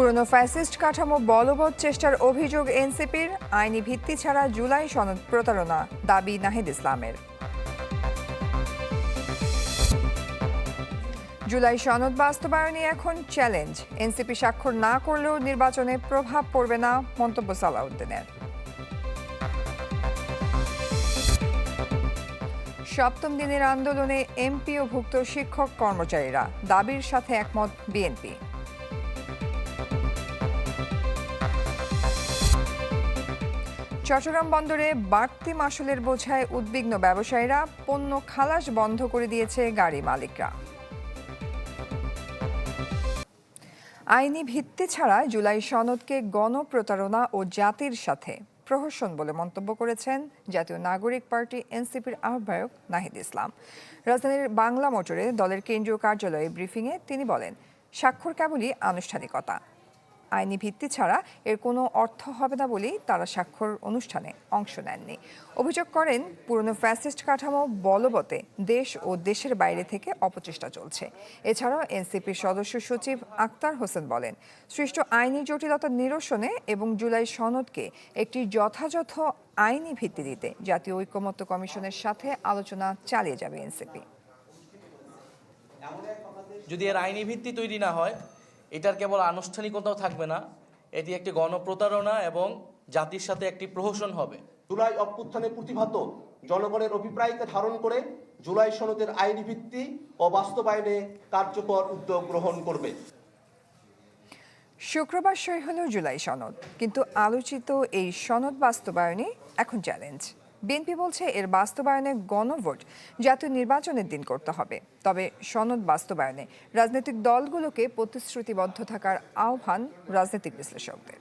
পুরনো ফ্যাসিস্ট কাঠামো বলবৎ চেষ্টার অভিযোগ এনসিপির, আইনি ভিত্তি ছাড়া জুলাই সনদ প্রতারণা, দাবি নাহিদ ইসলামের। জুলাই সনদ বাস্তবায়নে এখন চ্যালেঞ্জ। এনসিপি স্বাক্ষর না করলেও নির্বাচনে প্রভাব পড়বে না মন্তব্য সালাউদ্দিনের। সপ্তম দিনের আন্দোলনে এমপি ও ভুক্ত শিক্ষক কর্মচারীরা, দাবির সাথে একমত বিএনপি। চট্টগ্রাম বন্দরে বাড়তি মাসুলের বোঝায় উদ্বিগ্ন ব্যবসায়ীরা, পণ্য খালাস বন্ধ করে দিয়েছে গাড়ি মালিকরা। আইনি ভিত্তি ছাড়া জুলাই সনদকে গণপ্রতারণা ও জাতির সাথে প্রহসন বলে মন্তব্য করেছেন জাতীয় নাগরিক পার্টি এনসিপির আহ্বায়ক নাহিদ ইসলাম। রাজধানীর বাংলা মোটরে দলের কেন্দ্রীয় কার্যালয়ে ব্রিফিংয়ে তিনি বলেন, স্বাক্ষর কেবলই আনুষ্ঠানিকতা। আইনি ভিত্তি ছাড়া এর কোনো অর্থ হবে না বলেই তারা স্বাক্ষর অনুষ্ঠানে অংশ নেননি। অভিযোগ করেন, পুরনো ফ্যাসিস্ট কাঠামো বলবতে দেশ ও দেশের বাইরে থেকে অপচেষ্টা চলছে। এছাড়াও এনসিপির সদস্য সচিব আক্তার হোসেন বলেন, সৃষ্ট আইনি জটিলতা নিরসনে এবং জুলাই সনদকে একটি যথাযথ আইনি ভিত্তি দিতে জাতীয় ঐকমত্য কমিশনের সাথে আলোচনা চালিয়ে যাবে এনসিপি। যদি এর আইনি ভিত্তি তৈরি না হয় এটার কেবল আনুষ্ঠানিকতাও থাকবে না এটি একটি গণপ্রতারণা এবং জাতির সাথে একটি প্রহসন হবে। জুলাই অভ্যুত্থানের প্রতিভাত জনগণের অভিপ্রায়কে ধারণ করে জুলাই সনদের আইনি ভিত্তি ও বাস্তবায়নে কার্যকর উদ্যোগ গ্রহণ করবে। শুক্রবার সই হলো জুলাই সনদ কিন্তু আলোচিত এই সনদ বাস্তবায়নে এখন চ্যালেঞ্জ। বিএনপি বলছে এর বাস্তবায়নে গণভোট জাতীয় নির্বাচনের দিন করতে হবে। তবে সনদ বাস্তবায়নে রাজনৈতিক দলগুলোকে প্রতিশ্রুতিবদ্ধ থাকার আহ্বান রাজনৈতিক বিশ্লেষকদের।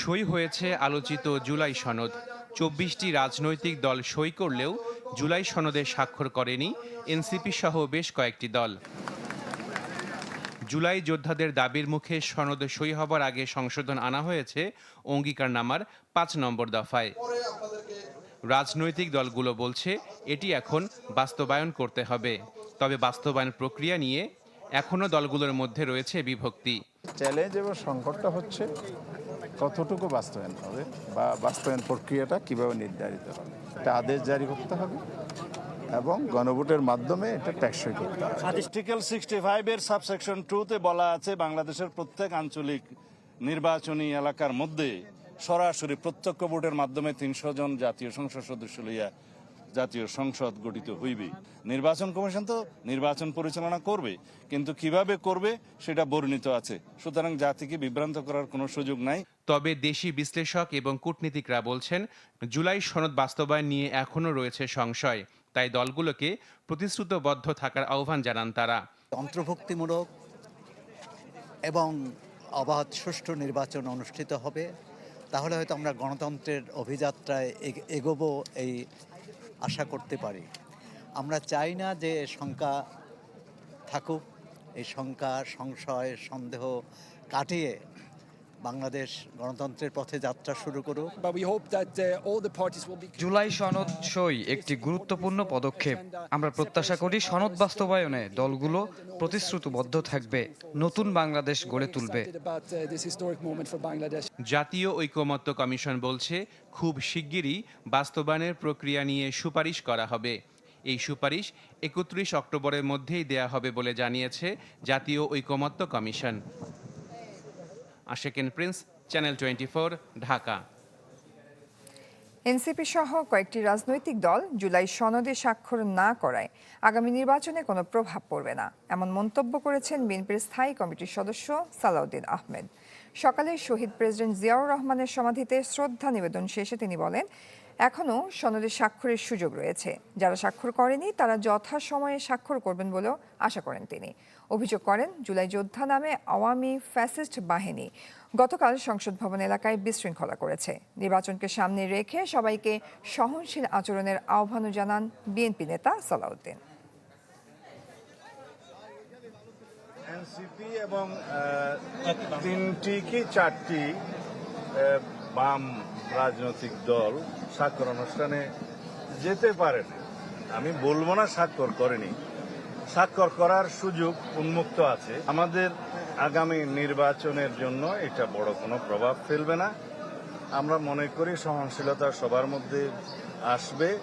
সই হয়েছে আলোচিত জুলাই সনদ। চব্বিশটি রাজনৈতিক দল সই করলেও জুলাই সনদে স্বাক্ষর করেনি এনসিপি সহ বেশ কয়েকটি দল। জুলাই যোদ্ধাদের দাবির মুখে সনদ সই হবার আগে সংশোধন আনা হয়েছে অঙ্গীকারনামার পাঁচ নম্বর দফায়। রাজনৈতিক দলগুলো বলছে, এটি এখন বাস্তবায়ন করতে হবে। তবে বাস্তবায়ন প্রক্রিয়া নিয়ে এখনও দলগুলোর মধ্যে রয়েছে বিভক্তি। চ্যালেঞ্জ এবং সংকটটা হচ্ছে, কতটুকু বাস্তবায়ন হবে বা বাস্তবায়ন প্রক্রিয়াটা কীভাবে নির্ধারিত হবে একটা আদেশ জারি করতে হবে। এবং গণভোটের মাধ্যমে এটা টেকসই করতে হবে। আর্টিকেল সিক্সটি ফাইভের সাবসেকশন টুতে বলা আছে বাংলাদেশের প্রত্যেক আঞ্চলিক নির্বাচনী এলাকার মধ্যে সরাসরি প্রত্যক্ষ ভোটের মাধ্যমে তিনশো জন জাতীয় সংসদ সদস্য লইয়া জাতীয় সংসদ গঠিত হইবে। নির্বাচন কমিশন তো নির্বাচন পরিচালনা করবে কিন্তু কীভাবে করবে সেটা বর্ণিত আছে। সুতরাং জাতিকে বিভ্রান্ত করার কোনো সুযোগ নাই। তবে দেশি বিশ্লেষক এবং কূটনীতিকরা বলছেন জুলাই সনদ বাস্তবায়ন নিয়ে এখনও রয়েছে সংশয়। তাই দলগুলোকে প্রতিশ্রুতবদ্ধ থাকার আহ্বান জানান তারা। অন্তর্ভুক্তিমূলক এবং অবাধ সুষ্ঠু নির্বাচন অনুষ্ঠিত হবে। তাহলে হয়তো আমরা গণতন্ত্রের অভিযাত্রায় এগ- এগোবো এই আশা করতে পারি। আমরা চাই না যে শঙ্কা থাকুক, এই শঙ্কা, সংশয়, সন্দেহ কাটিয়ে বাংলাদেশ গণতন্ত্রের পথে যাত্রা শুরু করুক। Uh, জুলাই সনদ সই একটি গুরুত্বপূর্ণ পদক্ষেপ। আমরা প্রত্যাশা করি সনদ বাস্তবায়নে দলগুলো প্রতিশ্রুতিবদ্ধ থাকবে। নতুন বাংলাদেশ গড়ে তুলবে। uh. জাতীয় ঐকমত্য কমিশন বলছে খুব শিগগিরই বাস্তবায়নের প্রক্রিয়া নিয়ে সুপারিশ করা হবে। এই সুপারিশ একত্রিশ অক্টোবরের মধ্যেই দেয়া হবে বলে জানিয়েছে জাতীয় ঐকমত্য commission. Ashequen Prince, channel twenty Dhaka. NCP সহ কয়েকটি রাজনৈতিক দল জুলাই সনদে স্বাক্ষর না করায় আগামী নির্বাচনে কোনো প্রভাব পড়বে না, এমন মন্তব্য করেছেন বিএনপির স্থায়ী কমিটির সদস্য সালাউদ্দিন আহমেদ। সকালে শহীদ প্রেসিডেন্ট জিয়াউর রহমানের সমাধিতে শ্রদ্ধা নিবেদন শেষে তিনি বলেন এখনও সনদে স্বাক্ষরের সুযোগ রয়েছে। যারা স্বাক্ষর করেনি, তারা যথাসময়ে স্বাক্ষর করবেন বলেও আশা করেন তিনি। অভিযোগ করেন, জুলাই যোদ্ধা নামে আওয়ামী ফ্যাসিস্ট বাহিনী গতকাল সংসদ ভবন এলাকায় বিশৃঙ্খলা করেছে। নির্বাচনকে সামনে রেখে সবাইকে সহনশীল আচরণের আহ্বানও জানান বিএনপি নেতা সালাউদ্দিন। এনসিপি এবং তিনটি কি চারটি বাম রাজনৈতিক দল স্বাক্ষর অনুষ্ঠানে যেতে পারে না। আমি বলব না স্বাক্ষর করেনি। স্বাক্ষর করার সুযোগ উন্মুক্ত আছে। আমাদের আগামী নির্বাচনের জন্য এটা বড় কোনো প্রভাব ফেলবে না। আমরা মনে করি সহনশীলতা সবার মধ্যে আসবে।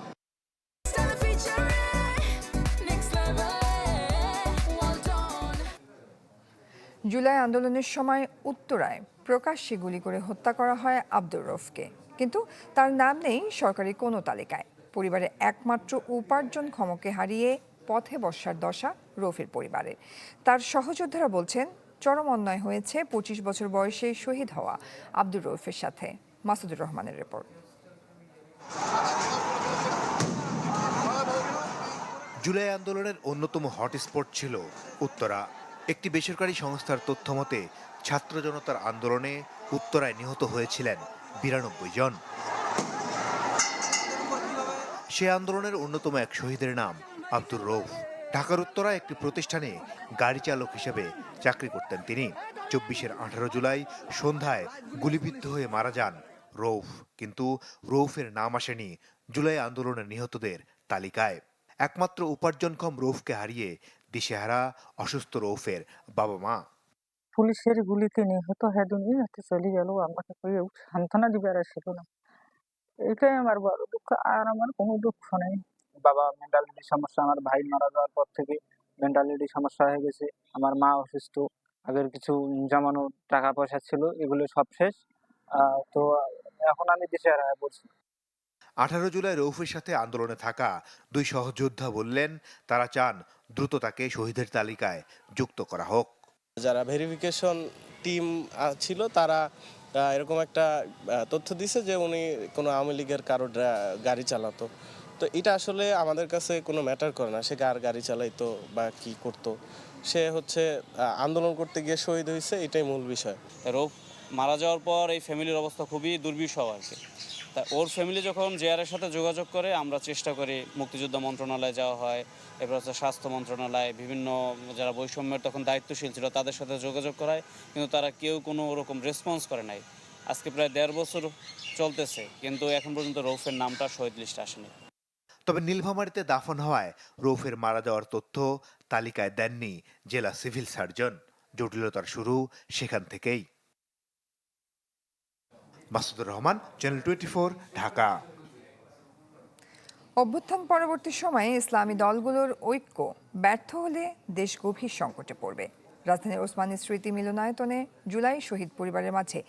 জুলাই আন্দোলনের সময় উত্তরায় প্রকাশ্যে গুলি করে হত্যা করা হয় আব্দুর রফকে। কিন্তু তার নাম নেই সরকারি কোনো তালিকায়। পরিবারে একমাত্র উপার্জন উপার্জনক্ষমকে হারিয়ে পথে বসার দশা রফির পরিবারের। তার সহযোদ্ধারা বলছেন, চরম অন্যায় হয়েছে পঁচিশ বছর বয়সে শহীদ হওয়া আব্দুর রফের সাথে। মাসুদুর রহমানের রিপোর্ট। জুলাই আন্দোলনের অন্যতম হটস্পট ছিল উত্তরা। একটি বেসরকারি সংস্থার তথ্য মতে ছাত্র জনতার আন্দোলনে উত্তরায় নিহত হয়েছিলেন বিরানব্বই জন। সে আন্দোলনের অন্যতম এক শহীদের নাম আব্দুর রৌফ ঢাকার উত্তরা একটি প্রতিষ্ঠানে গাড়ি চালক হিসেবে চাকরি করতেন তিনি। চব্বিশের আঠারো জুলাই সন্ধ্যায় গুলিবিদ্ধ হয়ে মারা যান রৌফ কিন্তু রৌফের নাম আসেনি জুলাই আন্দোলনের নিহতদের তালিকায়। একমাত্র উপার্জনক্ষম রৌফকে হারিয়ে দিশেহারা, অসুস্থ রৌফের বাবা মা। পুলিশের গুলিতে নিহত হেদুনি হাতে চলে গেল আমাকে সান্ত্বনা দিবার ছিল না। এটাই আমার বড় দুঃখ, আর আমার কোনো দুঃখ নেই। বাবা মেন্টালিটি সমস্যা, আমার ভাই মারা যাওয়ার পর থেকে মেন্টালিটি সমস্যা হয়ে গেছে, আমার মা অসুস্থ, আগের কিছু জমানো টাকা পয়সা ছিল, এগুলো সব শেষ। তো এখন আমি দেশে হারায় পড়ছি। আঠারো জুলাই রৌফের সাথে আন্দোলনে থাকা দুই সহযোদ্ধা বললেন তারা চান দ্রুত তাকে শহীদের তালিকায় যুক্ত করা হোক। যারা ভেরিফিকেশন টিম ছিল তারা এরকম একটা তথ্য দিছে যে উনি কোনো আওয়ামী লীগের কারও গাড়ি চালাতো। তো এটা আসলে আমাদের কাছে কোনো ম্যাটার করে না সে কার গাড়ি চালাইতো বা কি করতো। সে হচ্ছে আন্দোলন করতে গিয়ে শহীদ হয়েছে এটাই মূল বিষয়। রোগ মারা যাওয়ার পর এই ফ্যামিলির অবস্থা খুবই দুর্বিষহ কি। তা ওর ফ্যামিলি যখন জেআরের সাথে যোগাযোগ করে, আমরা চেষ্টা করি মুক্তিযোদ্ধা মন্ত্রণালয়ে যাওয়া হয়, এরপর হচ্ছে স্বাস্থ্য মন্ত্রণালয়, বিভিন্ন যারা বৈষম্যের তখন দায়িত্বশীল ছিল তাদের সাথে যোগাযোগ করায় কিন্তু তারা কেউ কোনো ওরকম রেসপন্স করে নাই। আজকে প্রায় দেড় বছর চলতেছে, কিন্তু এখন পর্যন্ত রৌফের নামটা শহীদ লিস্টে আসেনি। তবে নীলফামারীতে দাফন হওয়ায় রৌফের মারা যাওয়ার তথ্য তালিকায় দেননি জেলা সিভিল সার্জন। জটিলতার শুরু সেখান থেকেই। Masudur Rahman channel twenty Dhaka. অভ্যুত্থান পরবর্তী সময়ে ইসলামী দলগুলোর ঐক্য ব্যর্থ হলে দেশ গভীর সংকটে পড়বে। রাজধানীর ওসমানী স্মৃতি মিলনায়তনে জুলাই শহীদ পরিবারের মাঝে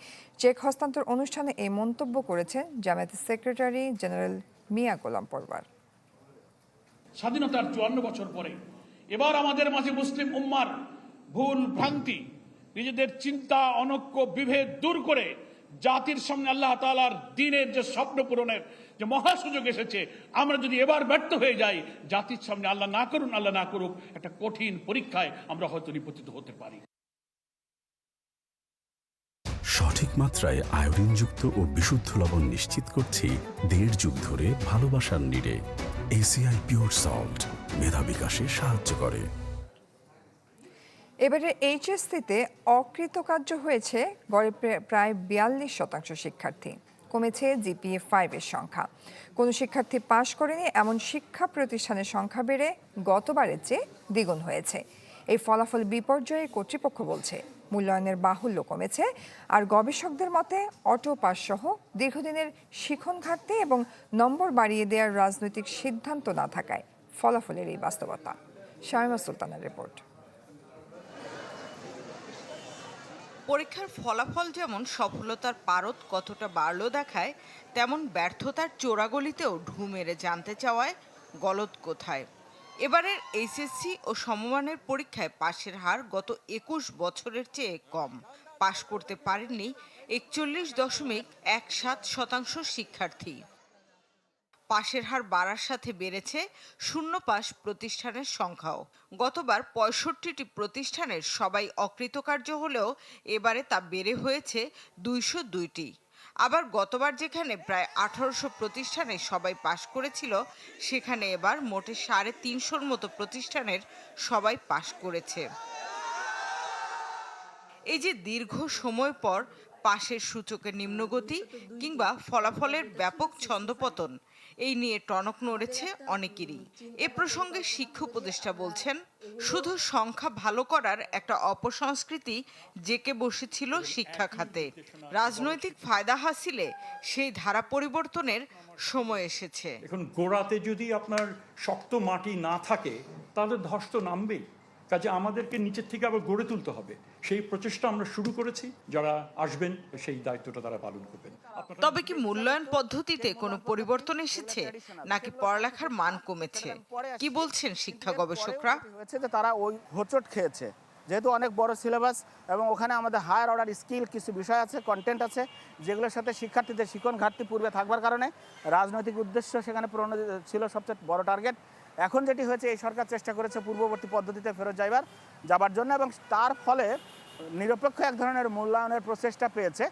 চেক হস্তান্তর অনুষ্ঠানে এই মন্তব্য করেছেন জামায়াতের সেক্রেটারি জেনারেল মিয়া গোলাম পরবার। স্বাধীনতার চুয়ান্ন বছর পরে এবার আমাদের মাঝে মুসলিম উম্মার ভুল ভ্রান্তি নিজেদের চিন্তা অনৈক্য বিভেদ দূর করে জাতির সামনে আল্লাহ তালার দিনের যে স্বপ্ন পূরণের যে মহা সুযোগ এসেছে, আমরা যদি এবার ব্যর্থ হয়ে যাই, জাতির সামনে আল্লাহ না করুন, আল্লাহ না করুক, একটা কঠিন পরীক্ষায় আমরা হয়তো নিপতিত হতে পারি। সঠিক মাত্রায় আয়োডিনযুক্ত ও বিশুদ্ধ লবণ নিশ্চিত করছি দেড় যুগ ধরে ভালোবাসার নিরে এসিআই পিওর সল্ট মেধা বিকাশে সাহায্য করে। এবারে এইচএসসিতে অকৃতকার্য হয়েছে গড়ে প্রে- প্রায় বিয়াল্লিশ শতাংশ শিক্ষার্থী। কমেছে জিপিএ ফাইভের সংখ্যা। কোনো শিক্ষার্থী পাশ করেনি, এমন শিক্ষা প্রতিষ্ঠানের সংখ্যা বেড়ে গতবারের চেয়ে দ্বিগুণ হয়েছে। এই ফলাফল বিপর্যয়ে কর্তৃপক্ষ বলছে, মূল্যায়নের বাহুল্য কমেছে, আর গবেষকদের মতে অটো পাস সহ দীর্ঘদিনের শিখন ঘাটতি এবং নম্বর বাড়িয়ে দেওয়ার রাজনৈতিক সিদ্ধান্ত না থাকায় ফলাফলের এই বাস্তবতা। শায়মা সুলতানের রিপোর্ট। পরীক্ষার ফলাফল যেমন সফলতার পারদ কতটা বাড়ল দেখায়, তেমন ব্যর্থতার চোরাগলিতেও ঢু মেরে জানতে চাওয়ায় গলদ কোথায়। এবারের এইচএসসি ও সমমানের পরীক্ষায় পাশের হার গত একুশ বছরের চেয়ে কম। পাশ করতে পারেননি একচল্লিশ দশমিক এক সাত শতাংশ শিক্ষার্থী। পাশের হার বাড়ার সাথে বেড়েছে শূন্য পাশ প্রতিষ্ঠানের সংখ্যাও। গতবার পঁয়ষট্টিটি প্রতিষ্ঠানের সবাই অকৃতকার্য হলেও এবারে তা বেড়ে হয়েছে দুইশো দুইটি। আবার গতবার যেখানে প্রায় আঠারোশো প্রতিষ্ঠানে সবাই পাশ করেছিল, সেখানে এবার মোটে সাড়ে তিনশোর মতো প্রতিষ্ঠানের সবাই পাশ করেছে। এই যে দীর্ঘ সময় পর পাশের সূচকের নিম্নগতি কিংবা ফলাফলের ব্যাপক ছন্দপতন এই নিয়ে টনক নড়েছে অনেকেরই। এ প্রসঙ্গে শিক্ষা উপদেষ্টা বলছেন, শুধু সংখ্যা ভালো করার একটা অপসংস্কৃতি জেকে বসেছিল শিক্ষা খাতে। রাজনৈতিক ফায়দা হাসিলে সেই ধারা পরিবর্তনের সময় এসেছে। এখন গোড়াতে যদি আপনার শক্ত মাটি না থাকে, তাহলে ধস তো নামবেই। কাজে আমাদেরকে নিচের থেকে আবার গড়ে তুলতে হবে। সেই প্রচেষ্টা আমরা শুরু করেছি যারা আসবেন সেই দায়িত্বটা তারা পালন করবেন। তবে কি মূল্যায়ন পদ্ধতিতে কোনো পরিবর্তন এসেছে নাকি পড়ালেখার মান কমেছে? কি বলছেন শিক্ষা গবেষকরা? হয়েছে যে তারা ওই হোঁচট খেয়েছে। যেহেতু অনেক বড় সিলেবাস এবং ওখানে আমাদের হায়ার অর্ডার স্কিল কিছু বিষয় আছে কন্টেন্ট আছে যেগুলোর সাথে শিক্ষার্থীদের শিক্ষণ ঘাটতি পূর্বে থাকবার কারণে রাজনৈতিক উদ্দেশ্য সেখানে পূরণ ছিল সবচেয়ে বড় টার্গেট এখন যেটি হয়েছে এই সরকার চেষ্টা করেছে পূর্ববর্তী পদ্ধতিতে ফেরত যাইবার যাবার জন্য এবং তার ফলে নিরপেক্ষ এক ধরনের মূল্যায়নের প্রচেষ্টা পেয়েছে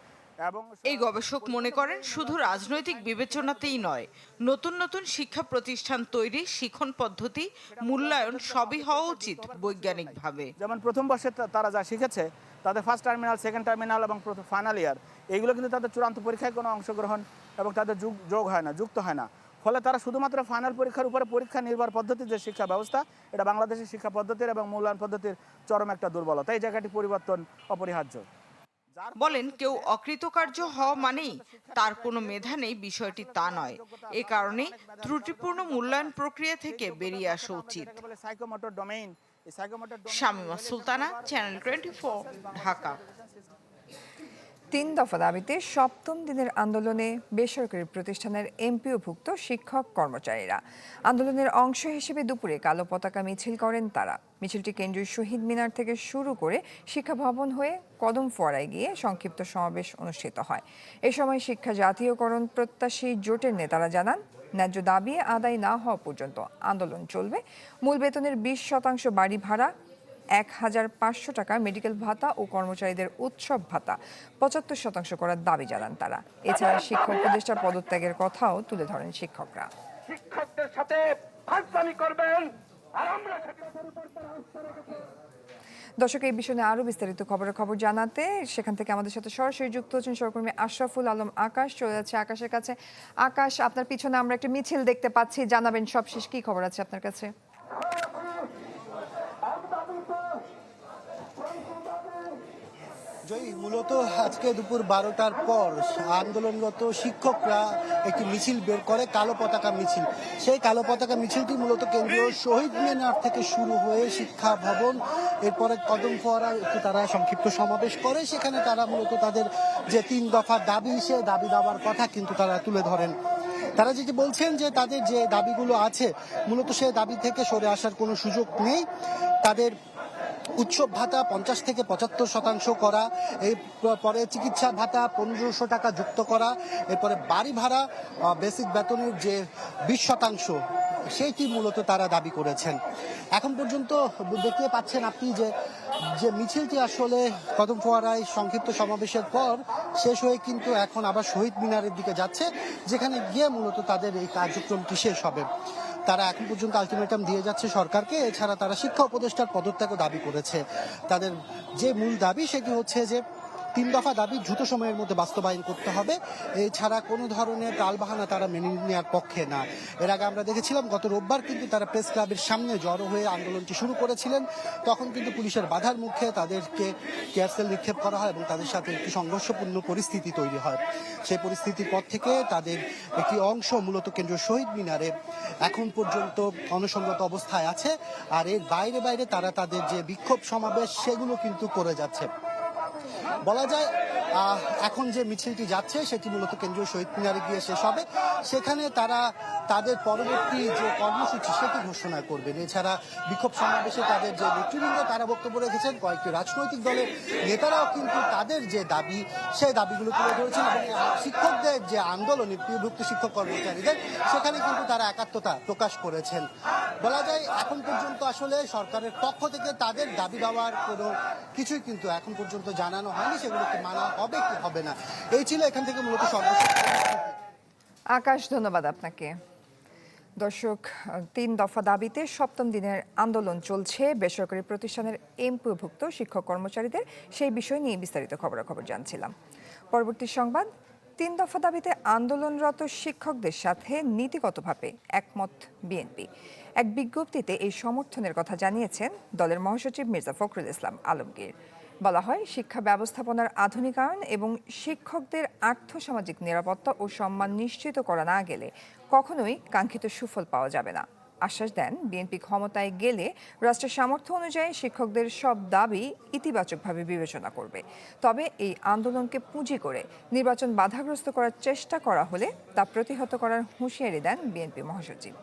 এবং এই গবেষক মনে করেন শুধু রাজনৈতিক বিবেচনাতেই নয় নতুন নতুন শিক্ষা প্রতিষ্ঠান তৈরি শিক্ষণ পদ্ধতি মূল্যায়ন সবই হওয়া উচিত বৈজ্ঞানিকভাবে। যেমন প্রথম বর্ষে তারা যা শিখেছে তাদের ফার্স্ট টার্মিনাল সেকেন্ড টার্মিনাল এবং ফাইনাল ইয়ার এইগুলো কিন্তু তাদের চূড়ান্ত পরীক্ষায় কোনো অংশগ্রহণ এবং তাদের যুগ যোগ হয় না যুক্ত হয় না। ফলে তারা শুধুমাত্র ফাইনাল পরীক্ষার উপরে পরীক্ষা নির্ভর পদ্ধতির যে শিক্ষা ব্যবস্থা এটা বাংলাদেশের শিক্ষা পদ্ধতির এবং মূল্যায়ন পদ্ধতির চরম একটা দুর্বলতা। এই জায়গাটি পরিবর্তন অপরিহার্য। বলেন কেউ অকৃতকার্য হওয়া মানেই তার কোনো মেধা নেই বিষয়টি তা নয়। এ কারণে ত্রুটিপূর্ণ মূল্যায়ন প্রক্রিয়া থেকে বেরিয়ে আসা উচিত। Shamima Sultana channel twenty Dhaka. তিন দফা দাবিতে সপ্তম দিনের আন্দোলনে বেসরকারি প্রতিষ্ঠানের এমপিওভুক্ত শিক্ষক কর্মচারীরা। আন্দোলনের অংশ হিসেবে দুপুরে কালো পতাকা মিছিল করেন তারা। মিছিলটি কেন্দ্রীয় শহীদ মিনার থেকে শুরু করে শিক্ষা ভবন হয়ে কদম ফোয়ারায় গিয়ে সংক্ষিপ্ত সমাবেশ অনুষ্ঠিত হয়। এ সময় শিক্ষা জাতীয়করণ প্রত্যাশী জোটের নেতারা জানান, ন্যায্য দাবি আদায় না হওয়া পর্যন্ত আন্দোলন চলবে। মূল বেতনের বিশ শতাংশ বাড়ি ভাড়া এক হাজার পাঁচশো টাকা মেডিকেল ভাতা ও কর্মচারীদের উৎসব ভাতা। পঁচাত্তর শতাংশ করার দাবি জানান তারা। এছাড়া শিক্ষক উপদেষ্টার পদত্যাগের কথাও তুলে ধরেন শিক্ষকরা। শিক্ষকদের সাথে করবেন আর আমরা দর্শক এই বিষয়ে আরও বিস্তারিত খবরের খবর জানাতে সেখান থেকে আমাদের সাথে সরাসরি যুক্ত হচ্ছেন সহকর্মী আশরাফুল আলম আকাশ। চলে যাচ্ছে আকাশের কাছে। আকাশ আপনার পিছনে আমরা একটা মিছিল দেখতে পাচ্ছি। জানাবেন সবশেষ কি খবর আছে আপনার কাছে? জয়ী মূলত আজকে দুপুর বারোটার পর আন্দোলনরত শিক্ষকরা একটি মিছিল বের করে, কালো পতাকা মিছিল। সেই কালো পতাকা মিছিলটি মূলত কেন্দ্রীয় শহীদ মিনার থেকে শুরু হয়ে শিক্ষা ভবন, এরপরে কদম ফোয়ারা একটি তারা সংক্ষিপ্ত সমাবেশ করে, সেখানে তারা মূলত তাদের যে তিন দফা দাবি, সে দাবি দাবার কথা কিন্তু তারা তুলে ধরেন। তারা যেটি বলছেন যে তাদের যে দাবিগুলো আছে, মূলত সে দাবি থেকে সরে আসার কোনো সুযোগ নেই। তাদের উৎসব ভাতা পঞ্চাশ থেকে পঁচাত্তর শতাংশ করা, এই পরে চিকিৎসা ভাতা পনেরোশো টাকা যুক্ত করা, এরপরে বাড়ি ভাড়া বেসিক বেতনের যে বিশ শতাংশ সেইটি মূলত তারা দাবি করেছেন। এখন পর্যন্ত দেখতে পাচ্ছেন আপনি যে যে মিছিলটি আসলে কদম ফোয়ারায় সংক্ষিপ্ত সমাবেশের পর শেষ হয়ে কিন্তু এখন আবার শহীদ মিনারের দিকে যাচ্ছে, যেখানে গিয়ে মূলত তাদের এই কার্যক্রমটি শেষ হবে। তারা এখন পর্যন্ত আলটিমেটাম দিয়ে যাচ্ছে সরকারকে। এছাড়া তারা শিক্ষা উপদেষ্টার পদত্যাগও দাবি করেছে। তাদের যে মূল দাবি সেটি হচ্ছে যে তিন দফা দাবি দ্রুত সময়ের মধ্যে বাস্তবায়ন করতে হবে। এছাড়া কোনো ধরনের টালবাহানা তারা মেনে নেওয়ার পক্ষে না। এর আগে আমরা দেখেছিলাম, গত রোববার কিন্তু তারা প্রেস ক্লাবের সামনে জড়ো হয়ে আন্দোলনটি শুরু করেছিলেন। তখন কিন্তু পুলিশের বাধার মুখে তাদেরকে কেয়ারসেল নিক্ষেপ করা হয় এবং তাদের সাথে একটি সংঘর্ষপূর্ণ পরিস্থিতি তৈরি হয়। সেই পরিস্থিতির পর থেকে তাদের একটি অংশ মূলত কেন্দ্রীয় শহীদ মিনারে এখন পর্যন্ত অনসঙ্গত অবস্থায় আছে। আর এর বাইরে বাইরে তারা তাদের যে বিক্ষোভ সমাবেশ, সেগুলো কিন্তু করে যাচ্ছে। বলা যায় এখন যে মিছিলটি যাচ্ছে, সেটি মূলত কেন্দ্রীয় শহীদ মিনারে গিয়ে শেষ হবে। সেখানে তারা তাদের পরবর্তী যে কর্মসূচি সেটি ঘোষণা করবেন। এছাড়া বিক্ষোভ সমাবেশে তাদের যে নেতৃবৃন্দ, তারা বক্তব্য রেখেছেন। কয়েকটি রাজনৈতিক দলের নেতারাও কিন্তু তাদের যে দাবি, সেই দাবিগুলো তুলে ধরেছেন এবং শিক্ষকদের যে আন্দোলন বিভক্ত শিক্ষক কর্মচারীদের, সেখানে কিন্তু তারা একাত্মতা প্রকাশ করেছেন। বলা যায়, এখন পর্যন্ত আসলে সরকারের পক্ষ থেকে তাদের দাবি দেওয়ার কোনো কিছুই কিন্তু এখন পর্যন্ত জানানো হয়নি। সেগুলোকে মানা হবে কি হবে না? এই ছিল এখান থেকে মূলত সর্বশেষ। আকাশ, ধন্যবাদ আপনাকে। দর্শক, তিন দফা দাবিতে সপ্তম দিনের আন্দোলন চলছে। বেসরকারি প্রতিষ্ঠানের এমপিভুক্ত শিক্ষক কর্মচারীদের সেই বিষয় নিয়ে বিস্তারিত খবরাখবর জানছিলাম। পরবর্তী সংবাদ, তিন দফা দাবিতে আন্দোলনরত শিক্ষকদের সাথে নীতিগতভাবে একমত বিএনপি। এক বিজ্ঞপ্তিতে এই সমর্থনের কথা জানিয়েছেন দলের মহাসচিব মির্জা ফখরুল ইসলাম আলমগীর। বলা হয়, শিক্ষা ব্যবস্থাপনার আধুনিকায়ন এবং শিক্ষকদের আর্থসামাজিক নিরাপত্তা ও সম্মান নিশ্চিত করা না গেলে কখনোই কাঙ্ক্ষিত সুফল পাওয়া যাবে না। আশ্বাস দেন, বিএনপি ক্ষমতায় গেলে রাষ্ট্রের সামর্থ্য অনুযায়ী শিক্ষকদের সব দাবি ইতিবাচকভাবে বিবেচনা করবে। তবে এই আন্দোলনকে পুঁজি করে নির্বাচন বাধাগ্রস্ত করার চেষ্টা করা হলে তা প্রতিহত করার হুঁশিয়ারি দেন বিএনপি মহাসচিব।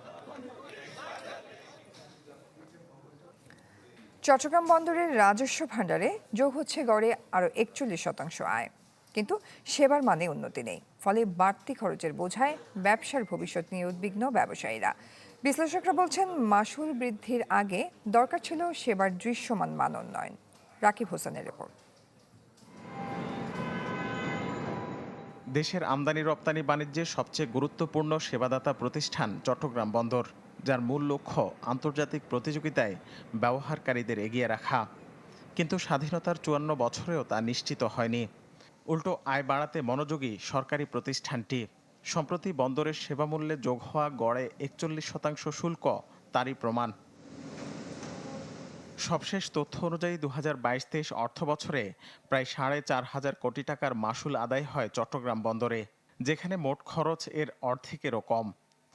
চট্টগ্রাম বন্দরের রাজস্ব ভাণ্ডারে যোগ হচ্ছে গড়ে আরও একচল্লিশ শতাংশ আয়। কিন্তু সেবার মানে উন্নতি নেই। ফলে বাড়তি খরচের বোঝায় ব্যবসার ভবিষ্যৎ নিয়ে উদ্বিগ্ন ব্যবসায়ীরা। বিশ্লেষকরা বলছেন, মাসুল বৃদ্ধির আগে দরকার ছিল সেবার দৃশ্যমান মান উন্নয়ন। রাকিব হোসেনের রিপোর্ট। দেশের আমদানি রপ্তানি বাণিজ্যে সবচেয়ে গুরুত্বপূর্ণ সেবাদাতা প্রতিষ্ঠান চট্টগ্রাম বন্দর, যার মূল লক্ষ্য আন্তর্জাতিক প্রতিযোগিতায় ব্যবহারকারীদের এগিয়ে রাখা। কিন্তু স্বাধীনতার চুয়ান্ন বছরেও তা নিশ্চিত হয়নি। উল্টো আয় বাড়াতে মনোযোগী সরকারি প্রতিষ্ঠানটি। সম্প্রতি বন্দরের সেবা মূল্যে যোগ হওয়া গড়ে একচল্লিশ শতাংশ শুল্ক, তারই প্রমাণ। সবশেষ তথ্য অনুযায়ী দু হাজার বাইশ তেইশ অর্থ বছরে প্রায় সাড়ে চার হাজার কোটি টাকার মাসুল আদায় হয় চট্টগ্রাম বন্দরে, যেখানে মোট খরচ এর অর্ধেকেরও কম।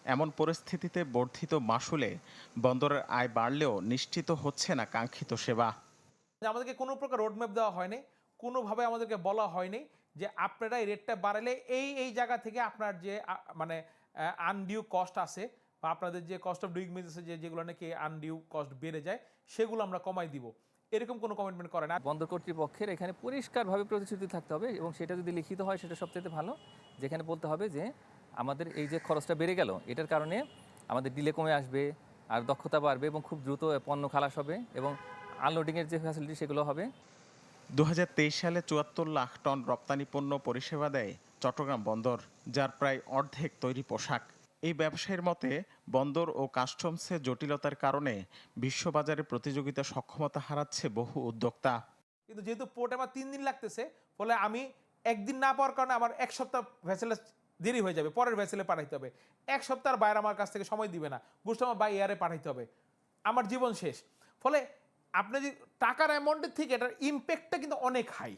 এমন পরিস্থিতিতে বর্ধিত মাসুলে বন্দরের আয় বাড়লেও নিশ্চিত হচ্ছে না কাঙ্ক্ষিত সেবা। আমাদেরকে কোনো প্রকার রোডম্যাপ দেওয়া হয়নি। কোনোভাবে আমাদেরকে বলা হয়নি যে আপনারা এই রেটটা বাড়ালে এই এই জায়গা থেকে আপনার যে মানে আনডিউ কস্ট আছে বা আপনাদের যে কস্ট অফ ডুইং বিজনেসে যে, যেগুলো নাকি আনডিউ কস্ট বেড়ে যায়, সেগুলো আমরা কমাই দিব। এরকম কোনো কমিটমেন্ট করে না। বন্দর কর্তৃপক্ষের এখানে পরিষ্কারভাবে প্রতিশ্রুতি থাকতে হবে এবং সেটা যদি লিখিত হয়, সেটা সবচেয়ে ভালো। যেখানে বলতে হবে যে, আমাদের এই যে খরচটা বেড়ে গেল, এটার কারণে আমাদের ডিলে কমে আসবে, আর দক্ষতা বাড়বে এবং খুব দ্রুত পণ্য খালাস হবে এবং আনলোডিংয়ের যে ফ্যাসিলিটি সেগুলো হবে। দুহাজার তেইশ সালে চুয়াত্তর লাখ টন রপ্তানি পণ্য পরিষেবা দেয় চট্টগ্রাম বন্দর, যার প্রায় অর্ধেক তৈরি পোশাক। এই ব্যবসায়ীর মতে, বন্দর ও কাস্টমসের জটিলতার কারণে বিশ্ববাজারে প্রতিযোগিতা সক্ষমতা হারাচ্ছে বহু উদ্যোক্তা। কিন্তু যেহেতু পোর্ট আমার তিন দিন লাগতেছে, ফলে আমি একদিন না পাওয়ার কারণে আমার এক সপ্তাহ ভেসেলে দেরি হয়ে যাবে, পরের ভেসেলে পাঠাইতে হবে। এক সপ্তাহের বাইরে আমার কাছ থেকে সময় দিবে না গুsto আমার বাই এয়ারে পাঠাইতে হবে। আমার জীবন শেষ। ফলে আপনি যদি টাকার অ্যামাউন্টের থেকে এটার ইম্প্যাক্টটা কিন্তু অনেক হাই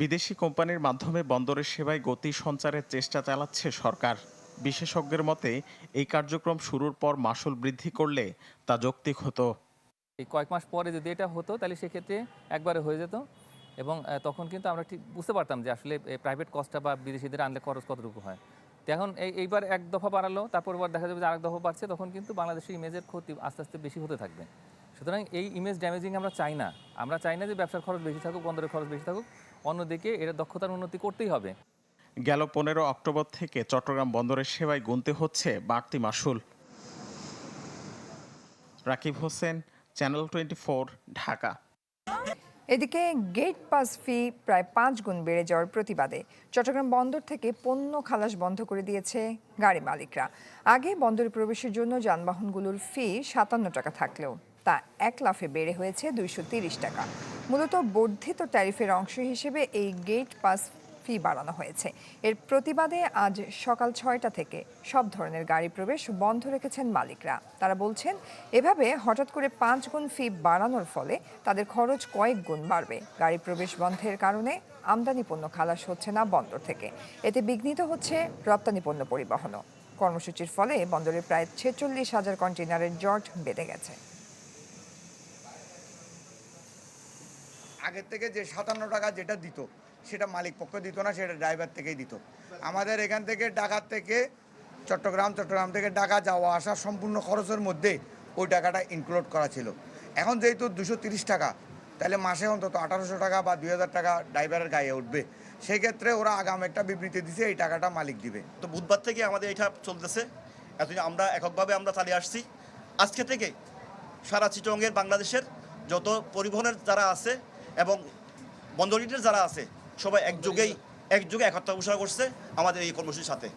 বিদেশি কোম্পানির মাধ্যমে বন্দরের সেবায় গতি সঞ্চারের চেষ্টা চালাচ্ছে সরকার। বিশেষজ্ঞের মতে এই কার্যক্রম শুরুর পর মাসুল বৃদ্ধি করলে তা যৌক্তিক হতো। এই কয়েক মাস পরে যদি এটা হতো তাহলে সেক্ষেত্রে একবারে হয়ে যেত এবং তখন কিন্তু আমরা ঠিক বুঝতে পারতাম যে আসলে প্রাইভেট কস্টটা বা বিদেশিদের আনলে খরচ কতটুকু হয়। তো এখন এই এইবার এক দফা বাড়ালো তারপর দেখা যাবে যে আরেক দফা বাড়ছে তখন কিন্তু বাংলাদেশের ইমেজের ক্ষতি আস্তে আস্তে বেশি হতে থাকবে। সুতরাং এই ইমেজ ড্যামেজিং আমরা চাই না। আমরা চাই না যে ব্যবসার খরচ বেশি থাকুক বন্দরের খরচ বেশি থাকুক অন্যদিকে এটা দক্ষতার উন্নতি করতেই হবে। গেল পনেরো অক্টোবর থেকে চট্টগ্রাম বন্দরের সেবায় গুনতে হচ্ছে বাড়তি মাসুল। Rakib Hossain channel twenty Dhaka. এদিকে গেট পাস ফি প্রায় পাঁচ গুণ বেড়ে যাওয়ার প্রতিবাদে চট্টগ্রাম বন্দর থেকে পণ্য খালাস বন্ধ করে দিয়েছে গাড়ি মালিকরা। আগে বন্দরে প্রবেশের জন্য যানবাহনগুলোর ফি সাতান্ন টাকা থাকলেও। তা এক লাফে বেড়ে হয়েছে দুইশো টাকা। মূলত বর্ধিত ট্যারিফের অংশ হিসেবে এই গেট পাস ফি বাড়ানো হয়েছে। এর প্রতিবাদে আজ সকাল ছয়টা থেকে সব ধরনের গাড়ি প্রবেশ বন্ধ রেখেছেন মালিকরা। তারা বলছেন, এভাবে হঠাৎ করে পাঁচ গুণ ফি বাড়ানোর ফলে তাদের খরচ কয়েক গুণ বাড়বে। গাড়ি প্রবেশ বন্ধের কারণে আমদানি পণ্য খালাস হচ্ছে না বন্দর থেকে। এতে বিঘ্নিত হচ্ছে রপ্তানি পণ্য পরিবহনও। কর্মসূচির ফলে বন্দরে প্রায় ছেচল্লিশ হাজার কন্টেনারের জট বেড়ে গেছে। আগের থেকে যে সাতান্ন টাকা যেটা দিত, সেটা মালিক পক্ষ দিত না, সেটা ড্রাইভার থেকেই দিত। আমাদের এখান থেকে ঢাকার থেকে চট্টগ্রাম চট্টগ্রাম থেকে ঢাকা যাওয়া আসা সম্পূর্ণ খরচের মধ্যে ওই টাকাটা ইনক্লুড করা ছিল। এখন যেহেতু দুশো টাকা, তাহলে মাসে অন্তত আঠারোশো টাকা বা দুই হাজার টাকা ড্রাইভারের গায়ে উঠবে। সেই ক্ষেত্রে ওরা আগাম একটা বিবৃতি দিছে, এই টাকাটা মালিক দিবে। তো বুধবার থেকে আমাদের এটা চলতেছে। এতদিন আমরা এককভাবে আমরা চালিয়ে আসছি। আজকে থেকে সারা চিটংয়ের বাংলাদেশের যত পরিবহনের যারা আছে এবং বন্দরিটের যারা আছে সবাই একযোগেই একযোগে একত্র ঘোষণা করছে আমাদের এই কর্মসূচির সাথে।